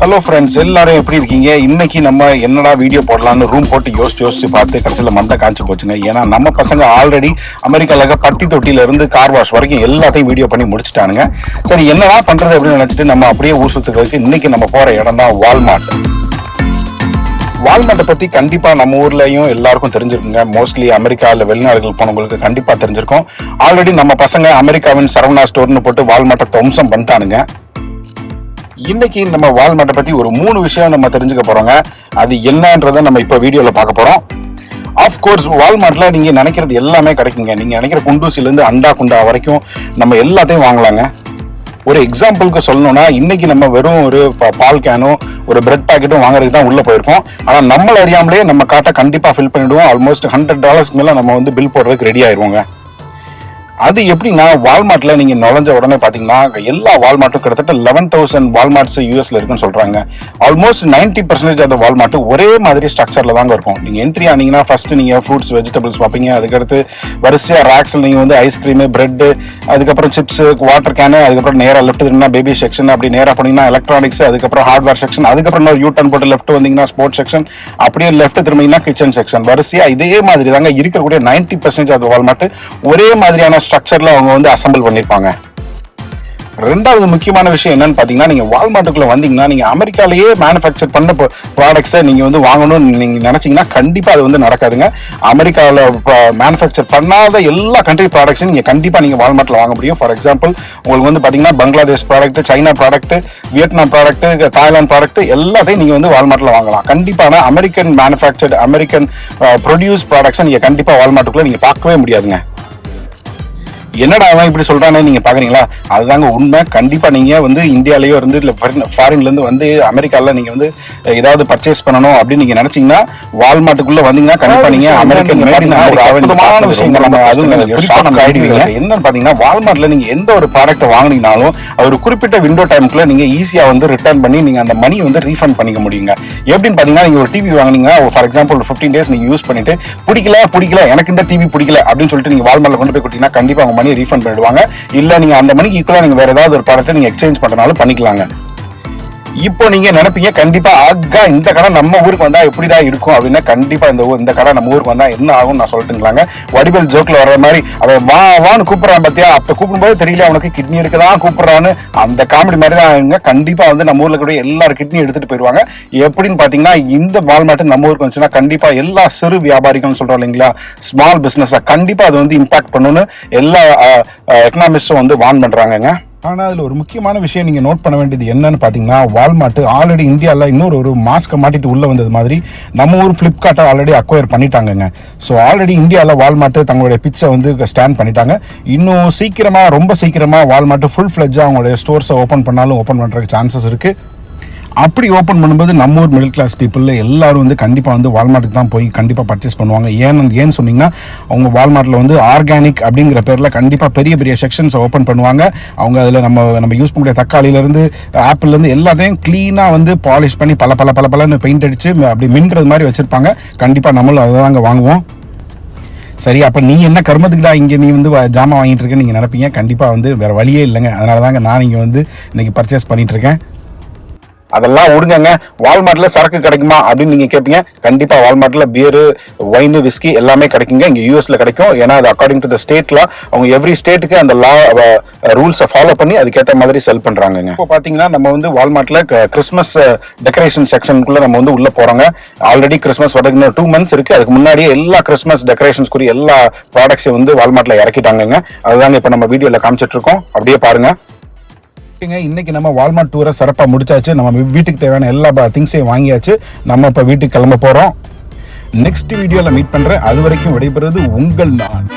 Hello friends எல்லாரும் எப்படி இருக்கீங்க? இன்னைக்கு நம்ம என்னடா வீடியோ போடலாம்னு ரூம் போட்டு யோசிச்சு யோசிச்சு பார்த்து கடைசியில் மண்டை காய்ச்சி போச்சுங்க. ஏன்னா நம்ம பசங்க ஆல்ரெடி அமெரிக்காவில் பட்டி தொட்டியில இருந்து கார் வாஷ் வரைக்கும் எல்லாத்தையும் வீடியோ பண்ணி முடிச்சிட்டானுங்க. சரி என்னடா பண்றது அப்படின்னு நினைச்சிட்டு நம்ம அப்படியே ஊர் சுத்துக்கிறதுக்கு இன்னைக்கு நம்ம போற இடம் தான் வால்மார்ட் வால்மார்ட்டை பற்றி கண்டிப்பாக நம்ம ஊர்லேயும் எல்லாருக்கும் தெரிஞ்சிருக்குங்க. மோஸ்ட்லி அமெரிக்கா இல்லை வெளிநாடுகள் போனவங்களுக்கு கண்டிப்பாக தெரிஞ்சிருக்கும். ஆல்ரெடி நம்ம பசங்க அமெரிக்காவின் சரவணா ஸ்டோர்னு போட்டு வால்மார்ட்டை துவம்சம் பண்ணிட்டானுங்க. இன்னைக்கு நம்ம வால்மார்ட்டை பத்தி ஒரு மூணு விஷயம் நம்ம தெரிஞ்சுக்க போறோங்க. அது என்னன்றதை நம்ம இப்போ வீடியோல பார்க்க போறோம். ஆஃப் கோர்ஸ் வால்மார்ட்ல நீங்க நினைக்கிறது எல்லாமே கிடைக்குங்க. நீங்க நினைக்கிற குண்டூசில இருந்து அண்டா குண்டா வரைக்கும் நம்ம எல்லாத்தையும் வாங்கலாங்க. ஒரு எக்ஸாம்பிளுக்கு சொல்லணும்னா இன்னைக்கு நம்ம வெறும் ஒரு பால் கேனும் ஒரு பிரெட் பாக்கெட்டும் வாங்குறதுக்கு தான் உள்ள போயிருக்கோம். ஆனா நம்மள அறியாமலே நம்ம காட்டை கண்டிப்பா ஃபில் பண்ணிடுவோம். ஆல்மோஸ்ட் ஹண்ட்ரட் டாலர்ஸ்க்கு மேல நம்ம வந்து பில் போடுறதுக்கு ரெடி ஆயிருவோங்க. அது எப்படின்னா வால்மார்ட்ல நீங்க நுழைஞ்ச உடனே பாத்தீங்கன்னா எல்லா வால்மார்ட்டும் கிட்டத்தட்ட லெவன் தௌசண்ட் வால்மார்ட்ஸ் யூஎஸ்ல இருக்குன்னு சொல்றாங்க. ஆல்மோஸ்ட் நைன்டி பர்சன்டேஜ் அந்த வால்மார்ட் ஒரே மாதிரி ஸ்ட்ரக்சர்ல தாங்க இருக்கும். நீங்க என்ட்ரி ஆனீங்கன்னா ஃபர்ஸ்ட் நீங்க ஃப்ரூட்ஸ் வெஜிடபிள்ஸ் பார்ப்பீங்க. அதுக்கடுத்து வரிசையா ரேக்ஸ்ல நீங்க வந்து ஐஸ்கிரீம் பிரெட் அதுக்கப்புறம் சிப்ஸ் வாட்டர் கேனு அதுக்கப்புறம் நேரா லெஃப்ட் திரும்பினா பேபி செக்ஷன் அப்படி நேரா போனீங்கன்னா எலக்ட்ரானிக்ஸ் அதுக்கப்புறம் ஹார்ட்வேர் செக்ஷன் அதுக்கப்புறம் இன்னொரு யூ டர்ன் போட்டு லெஃப்ட் வந்தீங்கன்னா ஸ்போர்ட்ஸ் செக்ஷன் அப்படியே லெஃப்ட் திரும்பிங்கன்னா கிச்சன் செக்ஷன் வரிசையா இதே மாதிரி தாங்க இருக்கக்கூடிய நைன்டி பர்சன்டேஜ் ஆஃப் வால்மார்ட் ஒரே மாதிரியான ஸ்ட்ரக்சரில் அவங்க வந்து அசம்பிள் பண்ணியிருப்பாங்க ரெண்டாவது முக்கியமான விஷயம் என்னன்னு பார்த்தீங்கன்னா நீங்கள் வால்மார்ட்டுக்குள்ளே வந்தீங்கன்னா நீங்கள் அமெரிக்காலேயே மேனுஃபேக்சர் பண்ண ப்ராடக்ட்ஸை நீங்கள் வந்து வாங்கணும்னு நீங்கள் நினச்சிங்கன்னா கண்டிப்பாக அது வந்து நடக்காதுங்க. அமெரிக்காவில் மேனுஃபேக்சர் பண்ணாத எல்லா கண்ட்ரி ப்ராடக்ட்ஸையும் நீங்கள் கண்டிப்பாக நீங்கள் வால்மார்ட்டில் வாங்க முடியும். ஃபார் எக்ஸாம்பிள் உங்களுக்கு வந்து பார்த்தீங்கன்னா Bangladesh product China product Vietnam product Thailand product எல்லாத்தையும் நீங்கள் வந்து வால்மார்ட்டில் வாங்கலாம். கண்டிப்பான அமெரிக்கன் மேனுஃபேக்சர்டு அமெரிக்கன் ப்ரொடியூஸ் ப்ராடக்ட்ஸை நீங்கள் கண்டிப்பாக வால்மார்ட்டுக்குள்ளே நீங்கள் பார்க்கவே முடியாதுங்க. என்னடா அவன் இப்படி சொல்றானே நீங்க பாக்குறீங்களா? அதுதாங்க உண்மை. கண்டிப்பா நீங்க வந்து இந்தியாலயோ இருந்து இல்ல ஃபாரின்ல இருந்து வந்து அமெரிக்கால நீங்க வந்து ஏதாவது பர்ச்சேஸ் பண்ணணும் அப்படின்னு நீங்க நினைச்சீங்கன்னா வால்மார்ட்டுக்குள்ள வந்தீங்கன்னா கண்டிப்பா நீங்க அமெரிக்கன் என்னன்னு பாத்தீங்கன்னா வால்மார்ட்ல நீங்க எந்த ஒரு ப்ராடக்ட் வாங்குனீங்கனாலும் ஒரு குறிப்பிட்ட விண்டோ டைம்க்குள்ள நீங்க ஈஸியா வந்து ரிட்டர்ன் பண்ணி நீங்க அந்த மணி வந்து ரீஃபண்ட் பண்ணிக்க முடியுங்க. எப்படின்னு பாத்தீங்கன்னா நீங்க ஒரு டிவி வாங்குனீங்கன்னா ஃபார் எக்ஸாம்பிள் ஃபிஃப்டீன் டேஸ் நீங்க யூஸ் பண்ணிட்டு பிடிக்கல பிடிக்கல எனக்கு இந்த டிவி பிடிக்கல அப்படின்னு சொல்லிட்டு நீங்க வால்மார்ட்ல கொண்டு போய் கொடுத்தீங்கன்னா கண்டிப்பா மணி ரீஃபண்ட் பண்ணிடுவாங்க. இல்ல நீங்கள் அந்த மணிக்கு ஈக்குவலாக நீங்கள் வேற ஏதாவது ஒரு ப்ராடக்ட்டை நீங்கள் எக்ஸ்சேஞ்ச் பண்றனாலும் பண்ணிக்கலாங்க. இப்போ நீங்க நினைப்பீங்க கண்டிப்பா ஆகா இந்த கடை நம்ம ஊருக்கு வந்தா எப்படிதான் இருக்கும் அப்படின்னா கண்டிப்பா இந்த ஊர் இந்த கடை நம்ம ஊருக்கு வந்தா என்ன ஆகும் நான் சொல்லட்டுங்களாங்க. வடிவேல் ஜோக்ல வர்ற மாதிரி அவன் வா வான்னு கூப்பிடுறான் பாத்தியா? அப்ப கூப்பிடும்போது தெரியல அவனுக்கு கிட்னி எடுக்கதான் கூப்பிடுறான்னு. அந்த காமெடி மாதிரி தான் கண்டிப்பா வந்து நம்ம ஊர்ல கூட எல்லாரும் கிட்னி எடுத்துட்டு போயிருவாங்க. எப்படின்னு பாத்தீங்கன்னா இந்த வால்மார்ட் நம்ம ஊருக்கு வந்துச்சுன்னா கண்டிப்பா எல்லா சிறு வியாபாரிகள் சொல்றோம் இல்லைங்களா? ஸ்மால் பிசினஸ் கண்டிப்பா அது வந்து இம்பாக்ட் பண்ணுன்னு எல்லா எக்கனாமிஸ்டும் வந்து வான் பண்றாங்கங்க. ஆனால் அதில் ஒரு முக்கியமான விஷயம் நீங்கள் நோட் பண்ண வேண்டியது என்னன்னு பார்த்தீங்கன்னா வால்மார்ட் ஆல்ரெடி இந்தியாவில் இன்னொரு ஒரு மாஸ்க்கை மாட்டிட்டு உள்ளே வந்தது மாதிரி நம்ம ஊர் ஃப்ளிப்கார்ட்டை ஆல்ரெடி அக்வயர் பண்ணிட்டாங்கங்க. ஸோ ஆல்ரெடி இந்தியாவில் வால்மார்ட் தங்களுடைய பிச்சை வந்து ஸ்டாண்ட் பண்ணிட்டாங்க. இன்னும் சீக்கிரமாக ரொம்ப சீக்கிரமாக வால்மார்ட் ஃபுல் ஃப்ளெஜ்ஜாக அவங்களுடைய ஸ்டோர்ஸை ஓப்பன் பண்ணாலும் ஓப்பன் பண்ணுறதுக்கு சான்சஸ் இருக்குது அப்படி ஓப்பன் பண்ணும்போது நம்ம ஊர் மிடில் கிளாஸ் பீப்புளில் எல்லாரும் வந்து கண்டிப்பாக வந்து வால்மார்ட்டுக்கு தான் போய் கண்டிப்பாக பர்ச்சேஸ் பண்ணுவாங்க. ஏன்னு ஏன்னு சொன்னீங்கன்னா அவங்க வால்மார்ட்டில் வந்து ஆர்கானிக் அப்படிங்கிற பேரில் கண்டிப்பாக பெரிய பெரிய செக்ஷன்ஸை ஓப்பன் பண்ணுவாங்க. அவங்க அதில் நம்ம நம்ம யூஸ் பண்ணக்கூடிய தக்காளியிலேருந்து ஆப்பிள்லேருந்து எல்லாத்தையும் க்ளீனாக வந்து பாலிஷ் பண்ணி பல பல பல பலன்னு பெயிண்ட் அடித்து அப்படி மின்றது மாதிரி வச்சுருப்பாங்க. கண்டிப்பாக நம்மளும் அதை தாங்க வாங்குவோம். சரி அப்போ நீ என்ன கர்மத்துக்குடா இங்கே நீ வந்து ஜாமான் வாங்கிட்டு இருக்கேன்னு நீங்கள் நினைப்பீங்க. கண்டிப்பாக வந்து வேறு வழியே இல்லைங்க. அதனால தாங்க நான் இங்கே வந்து இன்றைக்கி பர்ச்சேஸ் பண்ணிகிட்ருக்கேன் அதெல்லாம் விடுங்கங்க வால்மார்ட்டில் சரக்கு கிடைக்குமா அப்படின்னு நீங்க கேட்பீங்க கண்டிப்பாக வால்மார்ட்ல பியரு ஒயின் விஸ்கி எல்லாமே கிடைக்குங்க. இங்கே யூஎஸ்ல கிடைக்கும். ஏன்னா அது அக்கார்டிங் டு த ஸ்டேட்ல அவங்க எவ்ரி ஸ்டேட்டுக்கு அந்த லா ரூல்ஸை ஃபாலோ பண்ணி அதுக்கேற்ற மாதிரி செல் பண்ணுறாங்கங்க இப்போ பார்த்தீங்கன்னா நம்ம வந்து வால்மார்ட்ல கிறிஸ்மஸ் டெக்கரேஷன் செக்ஷனுக்குள்ள நம்ம வந்து உள்ளே போறோங்க. ஆல்ரெடி கிறிஸ்மஸ் வரதுக்கு டூ மந்த்ஸ் இருக்கு. அதுக்கு முன்னாடியே எல்லா கிறிஸ்மஸ் டெக்கரேஷன்ஸ்க்குரிய எல்லா ப்ராடக்ட்ஸையும் வந்து வால்மார்ட்ல இறக்கிட்டாங்கங்க. அதுதாங்க இப்போ நம்ம வீடியோவில் காமிச்சிட்டு இருக்கோம். அப்படியே பாருங்க. ஓகேங்க இன்னைக்கு நம்ம வால்மார்ட் டூரை சிறப்பாக முடிச்சாச்சு. நம்ம வீட்டுக்கு தேவையான எல்லா திங்ஸையும் வாங்கியாச்சு. நம்ம இப்போ வீட்டுக்கு கிளம்ப போகிறோம் நெக்ஸ்ட் வீடியோவில் மீட் பண்ணுறேன் அது வரைக்கும் விடைபெறுவது உங்கள் நான்.